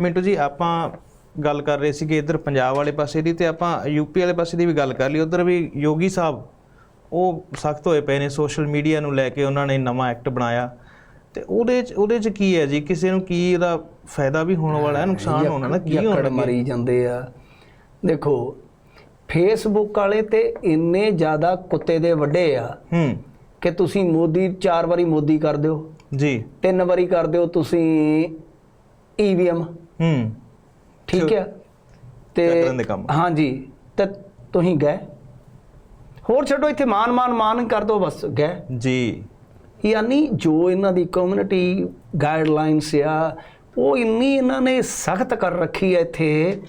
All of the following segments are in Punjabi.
ਮਿੰਟੂ ਜੀ ਆਪਾਂ ਗੱਲ ਕਰ ਰਹੇ ਸੀਗੇ ਇੱਧਰ ਪੰਜਾਬ ਵਾਲੇ ਪਾਸੇ ਦੀ ਤੇ ਆਪਾਂ ਯੂਪੀ ਵਾਲੇ ਪਾਸੇ ਦੀ ਵੀ ਗੱਲ ਕਰ ਲਈ। ਉਧਰ ਵੀ ਯੋਗੀ ਸਾਹਿਬ ਉਹ ਸਖਤ ਹੋਏ ਪਏ ਨੇ ਸੋਸ਼ਲ ਮੀਡੀਆ ਨੂੰ ਲੈ ਕੇ ਉਹਨਾਂ ਨੇ ਨਵਾਂ ਐਕਟ ਬਣਾਇਆ। ਤੇ ਉਹਦੇ ਚ ਉਹਦੇ ਚ ਕੀ ਹੈ ਜੀ? ਕਿਸੇ ਨੂੰ ਕੀ ਇਹਦਾ ਫਾਇਦਾ ਵੀ ਹੋਣ ਵਾਲਾ ਹੈ ਨੁਕਸਾਨ ਹੋਣਾ ਨਾ ਕੀ ਹੋਣਾ ਮਰੀ ਜਾਂਦੇ ਆ। ਦੇਖੋ ਫੇਸਬੁੱਕ ਵਾਲੇ ਤੇ ਇੰਨੇ ਜ਼ਿਆਦਾ ਕੁੱਤੇ ਦੇ ਵੱਡੇ ਆ ਹੂੰ। ਕਿ ਤੁਸੀਂ ਮੋਦੀ ਚਾਰ ਵਾਰੀ ਮੋਦੀ ਕਰ ਦਿਓ। ਜੀ। ਤਿੰਨ ਵਾਰੀ ਕਰ ਦਿਓ ਤੁਸੀਂ ਈਵੀਐਮ ਹੂੰ। ਠੀਕ ਹੈ। ਤੇ ਚੱਕਰਾਂ ਦੇ ਕੰਮ। ਹਾਂਜੀ ਤੇ ਤੁਸੀਂ ਗਏ। ਹੋਰ ਛੱਡੋ ਇੱਥੇ ਮਾਨ ਮਾਨ ਮਾਨ ਕਰ ਦਿਓ ਬਸ ਗਏ। ਜੀ। ਯਾਨੀ ਜੋ ਇਹਨਾਂ ਦੀ ਕਮਿਊਨਿਟੀ ਗਾਈਡਲਾਈਨਸ ਆ ਉਹ ਇੰਨੀ ਇਹਨਾਂ ਨੇ ਸਖਤ ਕਰ ਰੱਖੀ ਹੈ ਇੱਥੇ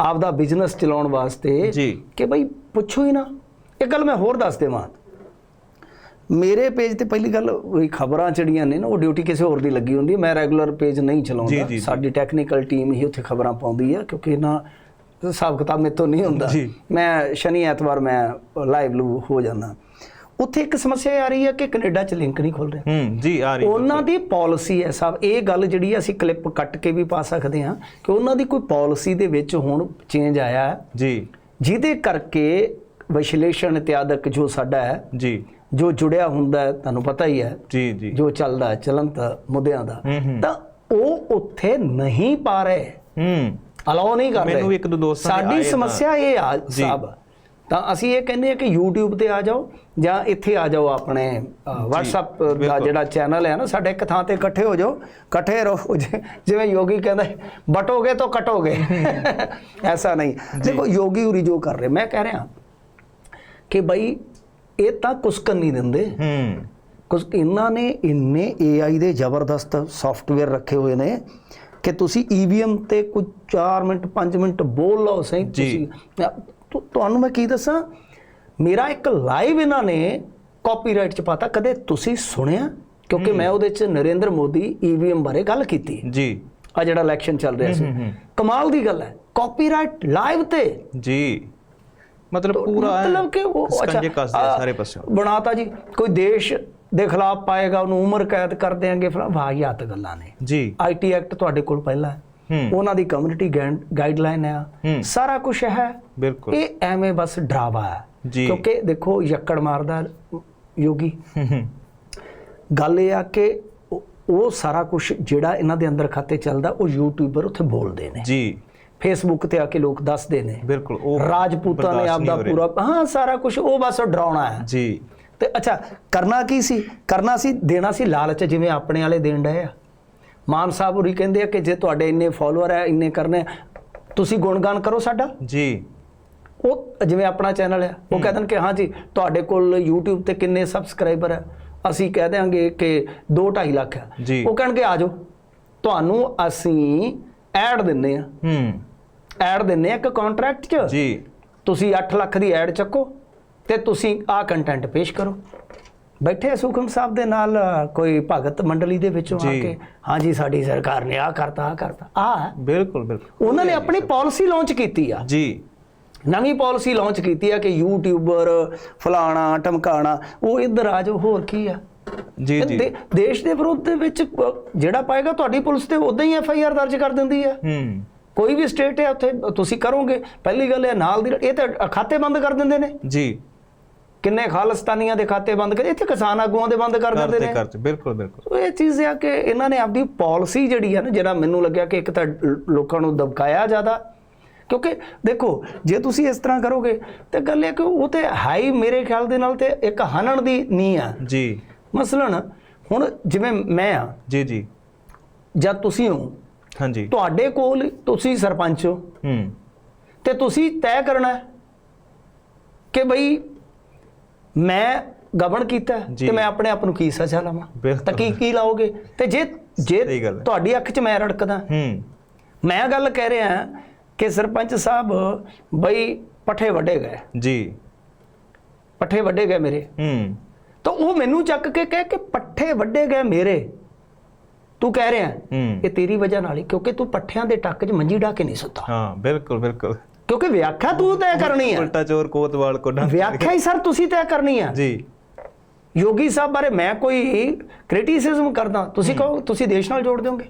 ਆਪਦਾ ਬਿਜ਼ਨਸ ਚਲਾਉਣ ਵਾਸਤੇ ਜੀ। ਕਿ ਬਈ ਪੁੱਛੋ ਹੀ ਨਾ। ਇੱਕ ਗੱਲ ਮੈਂ ਹੋਰ ਦੱਸ ਦੇਵਾਂ। ਮੇਰੇ ਪੇਜ ਤੇ ਪਹਿਲੀ ਗੱਲ ਉਹ ਖਬਰਾਂ ਚੜੀਆਂ ਨੇ ਨਾ ਉਹ ਡਿਊਟੀ ਕਿਸੇ ਹੋਰ ਦੀ ਲੱਗੀ ਹੁੰਦੀ ਹੈ। ਮੈਂ ਰੈਗੂਲਰ ਪੇਜ ਨਹੀਂ ਚਲਾਉਂਦਾ। ਸਾਡੀ ਟੈਕਨੀਕਲ ਟੀਮ ਹੀ ਉੱਥੇ ਖਬਰਾਂ ਪਾਉਂਦੀ ਹੈ ਕਿਉਂਕਿ ਇਹਨਾਂ ਹਿਸਾਬ ਕਿਤਾਬ ਮੇਰੇ ਤੋਂ ਨਹੀਂ ਹੁੰਦਾ। ਮੈਂ ਸ਼ਨੀ ਐਤਵਾਰ ਮੈਂ ਲਾਈਵ ਹੋ ਜਾਂਦਾ। ਉੱਥੇ ਇੱਕ ਸਮੱਸਿਆ ਆ ਰਹੀ ਹੈ ਕਿ ਕੈਨੇਡਾ 'ਚ ਲਿੰਕ ਨਹੀਂ ਖੁੱਲ ਰਿਹਾ। ਹੂੰ ਜੀ ਆ ਰਹੀ ਉਹਨਾਂ ਦੀ ਪਾਲਿਸੀ ਹੈ ਸਾਹਿਬ ਇਹ ਗੱਲ ਜਿਹੜੀ ਹੈ ਅਸੀਂ ਕਲਿੱਪ ਕੱਟ ਕੇ ਵੀ ਪਾ ਸਕਦੇ ਹਾਂ ਕਿ ਉਹਨਾਂ ਦੀ ਕੋਈ ਪਾਲਿਸੀ ਦੇ ਵਿੱਚ ਹੁਣ ਚੇਂਜ ਆਇਆ ਹੈ। ਜੀ। ਜਿਹਦੇ ਕਰਕੇ ਵਿਸ਼ਲੇਸ਼ਣ ਇਤਿਆਦਕ ਜੋ ਸਾਡਾ ਹੈ ਜੀ। ਜੋ ਜੁੜਿਆ ਹੁੰਦਾ ਹੈ ਤੁਹਾਨੂੰ ਪਤਾ ਹੀ ਹੈ ਜੀ ਜੀ। ਜੋ ਚੱਲਦਾ ਹੈ ਚਲੰਤ ਮੁੱਦਿਆਂ ਦਾ। ਤਾਂ ਉਹ ਉੱਥੇ ਨਹੀਂ ਪਾ ਰਹੇ। ਹੂੰ। ਅਲਾਉ ਨਹੀਂ ਕਰ ਰਹੇ। ਮੈਨੂੰ ਇੱਕ ਦੋ ਦੋਸਤਾਂ ਸਾਡੀ ਸਮੱਸਿਆ ਇਹ ਆ। ਸਾਹਿਬ। ਤਾਂ ਅਸੀਂ ਇਹ ਕਹਿੰਦੇ ਆ ਕਿ YouTube ਤੇ ਆ ਜਾਓ ਜਾਂ ਇੱਥੇ ਆ ਜਾਓ ਆਪਣੇ WhatsApp ਦਾ। ਜਿਹੜਾ ਚੈਨਲ ਹੈ ਨਾ ਸਾਡੇ ਇੱਕ ਥਾਂ ਤੇ ਇਕੱਠੇ ਹੋ ਜਾਓ ਇਕੱਠੇ ਰਹੋ। ਜਿਵੇਂ ਯੋਗੀ ਕਹਿੰਦਾ ਬਟੋਗੇ ਤਾਂ ਕਟੋਗੇ। ਐਸਾ ਨਹੀਂ। ਦੇਖੋ ਯੋਗੀ ਉਰੀ ਜੋ ਕਰ ਰਹੇ ਮੈਂ ਕਹਿ ਰਿਹਾ ਕਿ ਬਈ ਇਹ ਤਾਂ ਕੁਸਕਨ ਨਹੀਂ ਦਿੰਦੇ। ਹੂੰ। ਕੁਝ ਇਹਨਾਂ ਨੇ ਇੰਨੇ AI ਦੇ ਜ਼ਬਰਦਸਤ ਸੌਫਟਵੇਅਰ ਰੱਖੇ ਹੋਏ ਨੇ ਕਿ ਤੁਸੀਂ EVM ਤੇ ਕੁਝ 4 ਮਿੰਟ 5 ਮਿੰਟ ਬੋਲ ਲਓ ਸਹੀ। ਤੁਸੀਂ ਤੁਹਾਨੂੰ ਮੈਂ ਕੀ ਦੱਸਾਂ? ਮੇਰਾ ਇੱਕ ਲਾਈਵ ਇਹਨਾਂ ਨੇ ਕਾਪੀਰਾਈਟ ਚ ਪਾਤਾ ਕਦੇ ਤੁਸੀਂ ਸੁਣਿਆ? ਕਿਉਂਕਿ ਮੈਂ ਉਹਦੇ ਚ ਨਰਿੰਦਰ ਮੋਦੀ EVM ਬਾਰੇ ਗੱਲ ਕੀਤੀ। ਜੀ। ਆ ਜਿਹੜਾ ਇਲੈਕਸ਼ਨ ਚੱਲ ਰਿਹਾ ਸੀ। ਕਮਾਲ ਦੀ ਗੱਲ ਹੈ। ਕਾਪੀਰਾਈਟ ਲਾਈਵ ਤੇ। ਜੀ। ਮਤਲਬ ਪੂਰਾ ਮਤਲਬ ਕਿ ਉਹ ਸਕੰਜੇ ਕੱਸਦੇ ਸਾਰੇ ਪਾਸੇ ਬਣਾਤਾ ਜੀ ਕੋਈ ਦੇਸ਼ ਦੇ ਖਿਲਾਫ ਪਾਏਗਾ ਉਹਨੂੰ ਉਮਰ ਕੈਦ ਕਰ ਦੇਾਂਗੇ ਫਿਰ ਵਾਹਿਆਤ ਗੱਲਾਂ ਨੇ। ਜੀ। ਆਈਟੀ ਐਕਟ ਤੁਹਾਡੇ ਕੋਲ ਪਹਿਲਾਂ ਹੈ। ਉਹਨਾਂ ਦੀ ਕਮਿਊਨਿਟੀ ਗਾਈਡਲਾਈਨ ਹੈ। ਸਾਰਾ ਕੁਝ ਹੈ। ਬਿਲਕੁਲ। ਇਹ ਐਵੇਂ ਬਸ ਡਰਾਵਾ ਹੈ। ਕਿਉਂਕਿ ਦੇਖੋ ਯੱਕੜ ਮਾਰਦਾ ਯੋਗੀ। ਗੱਲ ਇਹ ਆ ਕਿ ਉਹ ਸਾਰਾ ਕੁਝ ਜਿਹੜਾ ਇਹਨਾਂ ਦੇ ਅੰਦਰ ਖਾਤੇ ਚੱਲਦਾ ਉਹ ਯੂਟਿਊਬਰ ਉੱਥੇ ਬੋਲਦੇ ਨੇ। ਜੀ। ਫੇਸਬੁੱਕ ਤੇ ਆ ਕੇ ਲੋਕ ਦੱਸਦੇ ਨੇ। ਬਿਲਕੁਲ ਉਹ ਰਾਜਪੂਤਾਂ ਨੇ ਹੋ ਰਿਹਾ। ਪੂਰਾ ਹਾਂ ਸਾਰਾ ਕੁਝ ਉਹ ਬਸ ਡਰਾਉਣਾ ਹੈ। ਜੀ। ਤੇ ਅੱਛਾ ਕਰਨਾ ਕੀ ਸੀ? ਕਰਨਾ ਸੀ ਦੇਣਾ ਸੀ ਲਾਲਚ ਜਿਵੇਂ ਆਪਣੇ ਵਾਲੇ ਦੇਣ ਡਏ ਆ। ਮਾਨ ਸਾਹਿਬ ਹੋਰੀ ਕਹਿੰਦੇ ਆ ਕਿ ਜੇ ਤੁਹਾਡੇ ਇੰਨੇ ਫਾਲੋਅਰ ਹੈ ਇੰਨੇ ਕਰਨੇ ਆ, ਤੁਸੀਂ ਗੁਣਗਾਨ ਕਰੋ ਸਾਡਾ। ਜੀ। ਉਹ ਜਿਵੇਂ ਆਪਣਾ ਚੈਨਲ ਹੈ ਉਹ ਕਹਿੰਦੇ ਨੇ ਕਿ ਹਾਂ ਜੀ ਤੁਹਾਡੇ ਕੋਲ YouTube ਤੇ ਕਿੰਨੇ ਸਬਸਕ੍ਰਾਈਬਰ ਹੈ ਅਸੀਂ ਕਹਿ ਦਿਆਂਗੇ ਕਿ 2.5 ਲੱਖ ਜੀ। ਉਹ ਕਹਿਣਗੇ ਆ ਜਾਓ। ਤੁਹਾਨੂੰ ਅਸੀਂ ਐਡ ਦਿੰਨੇ ਆ। ਹੂੰ। ਐਡ ਦਿੰਨੇ ਆ ਇੱਕ ਕੰਟਰੈਕਟ 'ਚ। ਜੀ। ਤੁਸੀਂ 8 ਲੱਖ ਦੀ ਐਡ ਚੱਕੋ ਤੇ ਤੁਸੀਂ ਆਹ ਕੰਟੈਂਟ ਪੇਸ਼ ਕਰੋ। ਬੈਠੇ ਸੁਖਮ ਸਾਹਿਬ ਦੇ ਨਾਲ ਕੋਈ ਭਗਤ ਮੰਡਲੀ ਦੇ ਵਿੱਚੋਂ ਆ। ਕੇ ਹਾਂਜੀ ਸਾਡੀ ਸਰਕਾਰ ਨੇ ਆਹ ਕਰਤਾ ਆਹ ਕਰਤਾ। ਆ ਬਿਲਕੁਲ ਬਿਲਕੁਲ। ਉਹਨਾਂ ਨੇ ਆਪਣੀ ਪਾਲਿਸੀ ਲਾਂਚ ਕੀਤੀ ਆ। ਜੀ। ਨਵੀਂ ਪਾਲਿਸੀ ਲਾਂਚ ਕੀਤੀ ਆ ਕਿ ਯੂਟਿਊਬਰ ਫਲਾਣਾ ਟਮਕਾਣਾ ਉਹ ਇੱਧਰ ਆ ਜਾਓ ਹੋਰ ਕੀ ਆ? ਜੀ ਜੀ। ਦੇਸ਼ ਦੇ ਵਿਰੁੱਧ ਦੇ ਵਿੱਚ ਜਿਹੜਾ ਪਾਏਗਾ ਤੁਹਾਡੀ ਪੁਲਿਸ ਤੇ ਉਦਾਂ ਹੀ ਐਫ ਆਈ ਆਰ ਦਰਜ ਕਰ ਦਿੰਦੀ ਆ। ਹੂੰ। ਕੋਈ ਵੀ ਸਟੇਟ ਹੈ ਉੱਥੇ ਤੁਸੀਂ ਕਰੋਗੇ। ਪਹਿਲੀ ਗੱਲ ਇਹ ਨਾਲ ਦੀ ਇਹ ਤਾਂ ਖਾਤੇ ਬੰਦ ਕਰ ਦਿੰਦੇ ਨੇ। ਜੀ। ਕਿੰਨੇ ਖਾਲਸਤਾਨੀਆਂ ਦੇ ਖਾਤੇ ਬੰਦ ਕਰ ਇੱਥੇ ਕਿਸਾਨ ਆਗੂਆਂ ਦੇ ਬੰਦ ਕਰ ਦਿੰਦੇ ਨੇ। ਕਰਤੇ ਬਿਲਕੁਲ ਬਿਲਕੁਲ। ਇਹ ਚੀਜ਼ ਆ ਕਿ ਇਹਨਾਂ ਨੇ ਆਪਦੀ ਪਾਲਿਸੀ ਜਿਹੜੀ ਆ ਨਾ ਜਿਹੜਾ ਮੈਨੂੰ ਲੱਗਿਆ ਕਿ ਇੱਕ ਤਾਂ ਲੋਕਾਂ ਨੂੰ ਦਬਕਾਇਆ ਜ਼ਿਆਦਾ। ਕਿਉਂਕਿ ਦੇਖੋ ਜੇ ਤੁਸੀਂ ਇਸ ਤਰ੍ਹਾਂ ਕਰੋਗੇ ਤੇ ਗੱਲ ਇਹ ਕਿ ਉਹ ਤੇ ਹਾਈ ਮੇਰੇ ਖਿਆਲ ਦੇ ਨਾਲ ਤੇ ਇੱਕ ਹਨਣ ਦੀ ਨੀ ਆ। ਜੀ। ਮਸਲਨ ਹੁਣ ਜਿਵੇਂ ਮੈਂ ਆ। ਜੀ ਜੀ। ਜਾਂ ਤੁਸੀਂ ਹੋ ਹਾਂਜੀ। ਤੁਹਾਡੇ ਕੋਲ ਤੁਸੀਂ ਸਰਪੰਚ ਹੋ। ਹੂੰ। ਤੇ ਤੁਸੀਂ ਤੈਅ ਕਰਨਾ ਹੈ ਕਿ ਬਈ ਮੈਂ ਗਵਨ ਕੀਤਾ। ਤੇ ਮੈਂ ਆਪਣੇ ਆਪ ਨੂੰ ਕੀ ਸਜ਼ਾ ਲਾਵਾਂ। ਤਾਂ ਕੀ ਕੀ ਲਾਓਗੇ? ਤੇ ਜੇ ਜੇ। ਤੁਹਾਡੀ ਅੱਖ 'ਚ ਮੈਂ ਰੜਕਦਾ ਹੂੰ। ਮੈਂ ਗੱਲ ਕਹਿ ਰਿਹਾ ਕਿ ਸਰਪੰਚ ਸਾਹਿਬ ਬਈ ਪੱਠੇ ਵੱਡੇ ਗਏ। ਜੀ। ਪੱਠੇ ਵੱਡੇ ਗਏ ਮੇਰੇ। ਹੂੰ। ਤਾਂ ਉਹ ਮੈਨੂੰ ਚੱਕ ਕੇ ਕਹੇ ਕਿ ਪੱਠੇ ਵੱਡੇ ਗਏ ਮੇਰੇ। ਤੂੰ ਕਹਿ ਰਿਹਾ ਹੂੰ। ਇਹ ਤੇਰੀ ਵਜ੍ਹਾ ਨਾਲ ਹੀ ਕਿਉਂਕਿ ਤੂੰ ਪੱਠਿਆਂ ਦੇ ਟੱਕ 'ਚ ਮੰਜੀ ਢਾ ਕੇ ਨਹੀਂ ਸੁੱਤਾ। ਹਾਂ ਬਿਲਕੁਲ ਬਿਲਕੁਲ। ਕਿਉਂਕਿ ਵਿਆਖਿਆ ਤੂੰ ਤੈਅ ਕਰਨੀ ਹੈ। ਉਲਟਾ ਚੋਰ ਕੋਤਵਾਲ ਕੋ ਡਾਂਟ ਵਿਆਖਿਆ ਹੀ ਸਰ ਤੁਸੀਂ ਤੈਅ ਕਰਨੀ ਆ ਜੀ। ਯੋਗੀ ਸਾਹਿਬ ਬਾਰੇ ਮੈਂ ਕੋਈ ਕ੍ਰਿਟਿਸਿਜ਼ਮ ਕਰਦਾ ਤੁਸੀਂ ਕਹੋ ਤੁਸੀਂ ਦੇਸ਼ ਨਾਲ ਜੋੜ ਦਿਓਗੇ?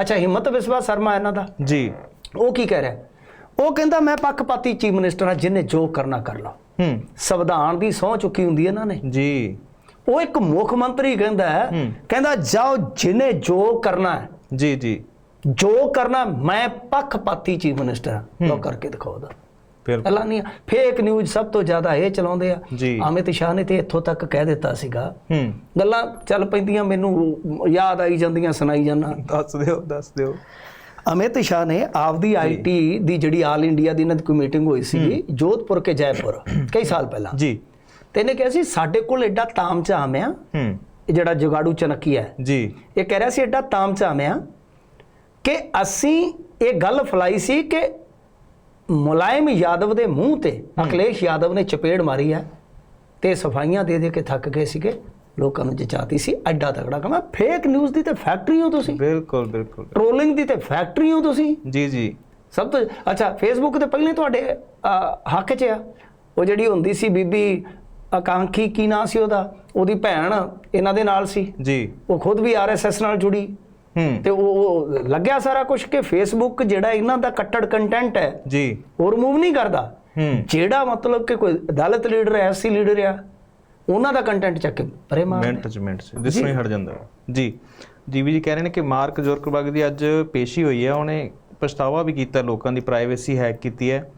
ਅੱਛਾ ਹਿੰਮਤ ਵਿਸਵਾ ਸ਼ਰਮਾ ਇਹਨਾਂ ਦਾ। ਜੀ। ਉਹ ਕੀ ਕਹਿ ਰਿਹਾ? ਉਹ ਕਹਿੰਦਾ ਮੈਂ ਪੱਖਪਾਤੀ ਚੀਫ ਮਿਨਿਸਟਰ ਹਾਂ ਜਿੰਨੇ ਜੋ ਕਰਨਾ ਕਰ ਲਾ ਹੂੰ। ਸੰਵਿਧਾਨ ਦੀ ਸਹੁੰ ਚੁੱਕੀ ਹੁੰਦੀ ਹੈ ਇਹਨਾਂ ਨੇ। ਜੀ। ਉਹ ਇੱਕ ਮੁੱਖ ਮੰਤਰੀ ਕਹਿੰਦਾ ਹੈ। ਕਹਿੰਦਾ ਜਾਓ ਜਿਨੇ ਜੋ ਕਰਨਾ ਹੈ ਜੀ ਜੀ। ਜੋ ਕਰਨਾ ਮੈਂ ਪੱਖਪਾਤੀ ਚੀਫ ਮਿਨਿਸਟਰ ਲੋ ਕਰਕੇ ਦਿਖਾਓ ਦਾ ਪਹਿਲਾਂ ਨਹੀਂ ਫੇਕ ਨਿਊਜ਼ ਸਭ ਤੋਂ ਜ਼ਿਆਦਾ ਇਹ ਚਲਾਉਂਦੇ ਆ। ਅਮਿਤ ਸ਼ਾਹ ਨੇ ਤੇ ਇੱਥੋਂ ਤੱਕ ਕਹਿ ਦਿੱਤਾ ਸੀਗਾ। ਹੂੰ। ਗੱਲਾਂ ਚੱਲ ਪੈਂਦੀਆਂ ਮੈਨੂੰ ਯਾਦ ਆਈ ਜਾਂਦੀਆਂ ਸੁਣਾਈ ਜਾਂਦਾ। ਦੱਸ ਦਿਓ ਦੱਸ ਦਿਓ। ਅਮਿਤ ਸ਼ਾਹ ਨੇ ਆਪਦੀ ਆਈਟੀ ਦੀ ਜਿਹੜੀ ਆਲ ਇੰਡੀਆ ਦੀ ਇਹਨਾਂ ਦੀ ਕੋਈ ਮੀਟਿੰਗ ਹੋਈ ਸੀ ਜੋਧਪੁਰ ਕੇ ਜੈਪੁਰ ਕਈ ਸਾਲ ਪਹਿਲਾਂ। ਜੀ। ਤੇ ਇਹਨੇ ਕਿਹਾ ਸੀ ਸਾਡੇ ਕੋਲ ਐਡਾ ਤਾਮਝਾਮ ਆ। ਹੂੰ। ਇਹ ਜਿਹੜਾ ਜਗਾੜੂ ਚਨਕੀ ਹੈ। ਜੀ। ਇਹ ਕਹਿ ਰਿਹਾ ਸੀ ਐਡਾ ਤਾਮਝਾਮ ਆ ਕਿ ਅਸੀਂ ਇਹ ਗੱਲ ਫਲਾਈ ਸੀ ਕਿ ਮੁਲਾਇਮ ਯਾਦਵ ਦੇ ਮੂੰਹ ਤੇ ਅਖਿਲੇਸ਼ ਯਾਦਵ ਨੇ ਚਪੇੜ ਮਾਰੀ ਹੈ ਤੇ ਸਫਾਈਆਂ ਦੇ ਦੇ ਕੇ ਥੱਕ ਗਏ ਸੀਗੇ ਲੋਕਾਂ ਨੂੰ ਜਚਾਤੀ ਸੀ ਐਡਾ ਤਗੜਾ ਕੰਮ ਫੇਕ ਨਿਊਜ਼ ਦੀ ਤੇ ਫੈਕਟਰੀ ਹੋ ਤੁਸੀਂ। ਬਿਲਕੁਲ ਬਿਲਕੁਲ। ਟ੍ਰੋਲਿੰਗ ਦੀ ਤੇ ਫੈਕਟਰੀ ਹੋ ਤੁਸੀਂ। ਜੀ ਜੀ। ਸਭ ਤੋਂ ਅੱਛਾ ਫੇਸਬੁੱਕ ਤੇ ਪਹਿਲੇ ਤੁਹਾਡੇ ਹੱਕ 'ਚ ਆ। ਉਹ ਜਿਹੜੀ ਹੁੰਦੀ ਸੀ ਬੀਬੀ ਆਕਾਂਖੀ ਕੀ ਨਾਂ ਸੀ ਉਹਦਾ? ਉਹਦੀ ਭੈਣ ਇਹਨਾਂ ਦੇ ਨਾਲ ਸੀ। ਜੀ। ਉਹ ਖੁਦ ਵੀ ਆਰਐਸਐਸ ਨਾਲ ਜੁੜੀ। ਹੂੰ। ਤੇ ਉਹ ਲੱਗਿਆ ਸਾਰਾ ਕੁਝ ਕਿ ਫੇਸਬੁੱਕ ਜਿਹੜਾ ਇਹਨਾਂ ਦਾ ਕੱਟੜ ਕੰਟੈਂਟ ਹੈ ਜੀ। ਉਹ ਰਿਮੂਵ ਨਹੀਂ ਕਰਦਾ। ਹੂੰ। ਜਿਹੜਾ ਮਤਲਬ ਕਿ ਕੋਈ ਅਦਾਲਤ ਲੀਡਰ ਹੈ ਐਸਸੀ ਲੀਡਰ ਆ ਉਹਨਾਂ ਦਾ ਕੰਟੈਂਟ ਚੱਕ ਕੇ ਪਰੇ ਮਾਰ ਮਿੰਟ ਚ ਮਿੰਟ ਚ। ਦਿਸਣੋਂ ਹੀ ਹਟ ਜਾਂਦਾ ਜੀ। ਜੀਵੀ ਜੀ ਕਹਿ ਰਹੇ ਨੇ ਕਿ ਮਾਰਕ ਜ਼ੁਰਕਬਰਗ ਦੀ ਅੱਜ ਪੇਸ਼ੀ ਹੋਈ ਹੈ। ਉਹਨੇ ਪਛਤਾਵਾ ਵੀ ਕੀਤਾ ਲੋਕਾਂ ਦੀ ਪ੍ਰਾਈਵੇਸੀ ਹੈਕ ਕੀਤੀ ਹੈ।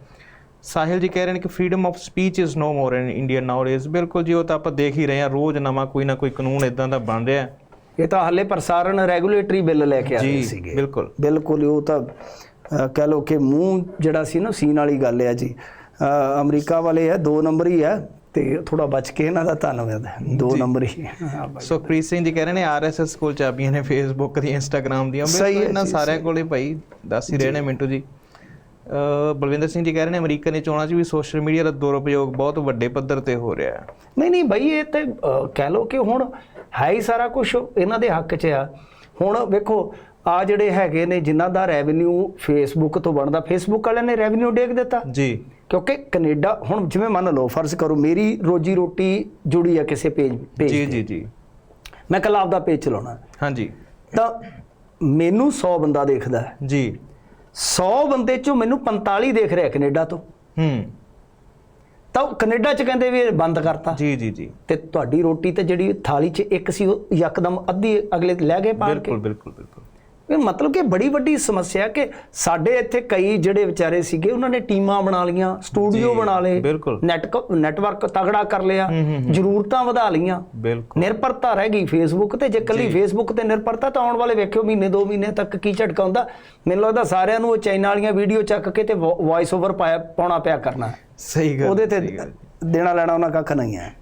ਸਾਹਿਲ ਜੀ ਕਹਿ ਰਹੇ ਨੇ ਕਿ freedom of speech is no more in India nowadays ਬਿਲਕੁਲ ਜੀ ਉਹ ਤਾਂ ਆਪਾਂ ਦੇਖ ਹੀ ਰਹੇ ਹਾਂ ਰੋਜ਼ ਨਵਾਂ ਕੋਈ ਨਾ ਕੋਈ ਕਾਨੂੰਨ ਇਦਾਂ ਦਾ ਬਣ ਰਿਹਾ ਹੈ। ਇਹ ਤਾਂ ਹਾਲੇ ਪ੍ਰਸਾਰਣ ਰੈਗੂਲੇਟਰੀ ਬਿੱਲ ਲੈ ਕੇ ਜੀ ਸੀਗੇ। ਬਿਲਕੁਲ। ਬਿਲਕੁਲ ਹੀ ਉਹ ਤਾਂ ਕਹਿ ਲਓ ਕਿ ਮੂੰਹ ਜਿਹੜਾ ਸੀ ਨਾ ਸੀਨ ਵਾਲੀ ਗੱਲ ਹੈ ਜੀ। ਅਮਰੀਕਾ ਵਾਲੇ ਆ ਦੋ ਨੰਬਰ ਹੀ ਆ ਤੇ ਥੋੜਾ ਬਚ ਕੇ ਇਹਨਾਂ ਦਾ ਧੰਨਵਾਦ ਹੈ। ਦੋ ਨੰਬਰ ਹੀ। ਹਾਂ ਬਾਈ। ਸੁਖਪ੍ਰੀਤ ਸਿੰਘ ਜੀ ਕਹਿ ਰਹੇ ਨੇ ਆਰਐਸਐਸ ਕੋਲ ਚਾਬੀਆਂ ਨੇ ਫੇਸਬੁੱਕ ਦੀਆਂ ਇੰਸਟਾਗ੍ਰam ਦੀਆਂ। ਬਿਲਕੁਲ ਹੈ ਇਹਨਾਂ ਸਾਰਿਆਂ ਕੋਲੇ ਭਾਈ ਦੱਸ ਹੀ ਰਹੇ ਨੇ ਮਿੰਟੂ ਜੀ। ਬਲਵਿੰਦਰ ਸਿੰਘ ਜੀ ਕਹਿ ਰਹੇ ਨੇ ਅਮਰੀਕਾ ਦੀ ਚੋਣਾਂ 'ਚ ਵੀ ਸੋਸ਼ਲ ਮੀਡੀਆ ਦਾ ਦੁਰਉਪਯੋਗ ਬਹੁਤ ਵੱਡੇ ਪੱਧਰ ਤੇ ਹੋ ਰਿਹਾ ਹੈ। ਨਹੀਂ ਨਹੀਂ ਬਈ ਇਹ ਤੇ ਕਹਿ ਲਓ ਕਿ ਹੁਣ ਹੈ ਹੀ ਸਾਰਾ ਕੁਝ ਇਹਨਾਂ ਦੇ ਹੱਕ 'ਚ ਆ। ਹੁਣ ਵੇਖੋ ਆ ਜਿਹੜੇ ਹੈਗੇ ਨੇ ਜਿਨ੍ਹਾਂ ਦਾ ਰੈਵਨਿਊ ਫੇਸਬੁੱਕ ਤੋਂ ਬਣਦਾ ਫੇਸਬੁੱਕ ਵਾਲਿਆਂ ਨੇ ਰੈਵਨਿਊ ਡੇਕ ਦਿੱਤਾ। ਜੀ। ਕਿਉਂਕਿ ਕੈਨੇਡਾ ਹੁਣ ਜਿਵੇਂ ਮੰਨ ਲਓ ਫਰਜ਼ ਕਰੋ ਮੇਰੀ ਰੋਜੀ ਰੋਟੀ ਜੁੜੀ ਆ ਕਿਸੇ ਪੇਜ ਪੇਜ ਜੀ। ਜੀ ਜੀ। ਮੈਂ ਕੱਲ ਆਪਦਾ ਪੇਜ ਚਲਾਉਣਾ। ਹਾਂਜੀ। ਤਾਂ ਮੈਨੂੰ 100 ਬੰਦਾ ਦੇਖਦਾ ਜੀ। 100 ਬੰਦੇ ਚੋਂ ਮੈਨੂੰ 45 ਦੇਖ ਰਿਹਾ ਕੈਨੇਡਾ ਤੋਂ। ਹੂੰ। ਤਾਂ ਕੈਨੇਡਾ ਚ ਕਹਿੰਦੇ ਵੀ ਇਹ ਬੰਦ ਕਰਤਾ। ਜੀ ਜੀ ਜੀ। ਤੇ ਤੁਹਾਡੀ ਰੋਟੀ ਤੇ ਜਿਹੜੀ ਥਾਲੀ 'ਚ ਇੱਕ ਸੀ ਉਹ ਯਕਦਮ ਅੱਧੀ ਅਗਲੇ ਲੈ ਗਏ ਪਾੜ ਕੇ। ਬਿਲਕੁਲ ਬਿਲਕੁਲ। ਮਤਲਬ ਕਿ ਬੜੀ ਵੱਡੀ ਸਮੱਸਿਆ ਕਿ ਸਾਡੇ ਇੱਥੇ ਕਈ ਜਿਹੜੇ ਵਿਚਾਰੇ ਸੀਗੇ ਉਹਨਾਂ ਨੇ ਟੀਮਾਂ ਬਣਾ ਲੀਆਂ ਸਟੂਡੀਓ ਬਣਾ ਲਏ। ਨੈਟ ਨੈਟਵਰਕ ਤਗੜਾ ਕਰ ਲਿਆ ਜ਼ਰੂਰਤਾਂ ਵਧਾ ਲੀਆਂ ਨਿਰਭਰਤਾ ਰਹਿ ਗਈ ਫੇਸਬੁੱਕ ਤੇ। ਜੇ ਕੱਲੀ ਫੇਸਬੁੱਕ ਤੇ ਨਿਰਭਰਤਾ ਤਾਂ ਆਉਣ ਵਾਲੇ ਵੇਖਿਓ ਮਹੀਨੇ ਦੋ ਮਹੀਨੇ ਤੱਕ ਕੀ ਝਟਕਾ ਹੁੰਦਾ। ਮੈਨੂੰ ਲੱਗਦਾ ਸਾਰਿਆਂ ਨੂੰ ਉਹ ਚਾਈਨਾ ਵਾਲੀਆਂ ਵੀਡੀਓ ਚੱਕ ਕੇ ਤੇ ਵੌਇਸ ਓਵਰ ਪਾਉਣਾ ਪਿਆ ਕਰਨਾ। ਸਹੀ ਗੱਲ ਉਹਦੇ ਤੇ। ਦੇਣਾ ਲੈਣਾ ਉਹਨਾਂ ਕੱਖ ਨਹੀਂ ਹੈ।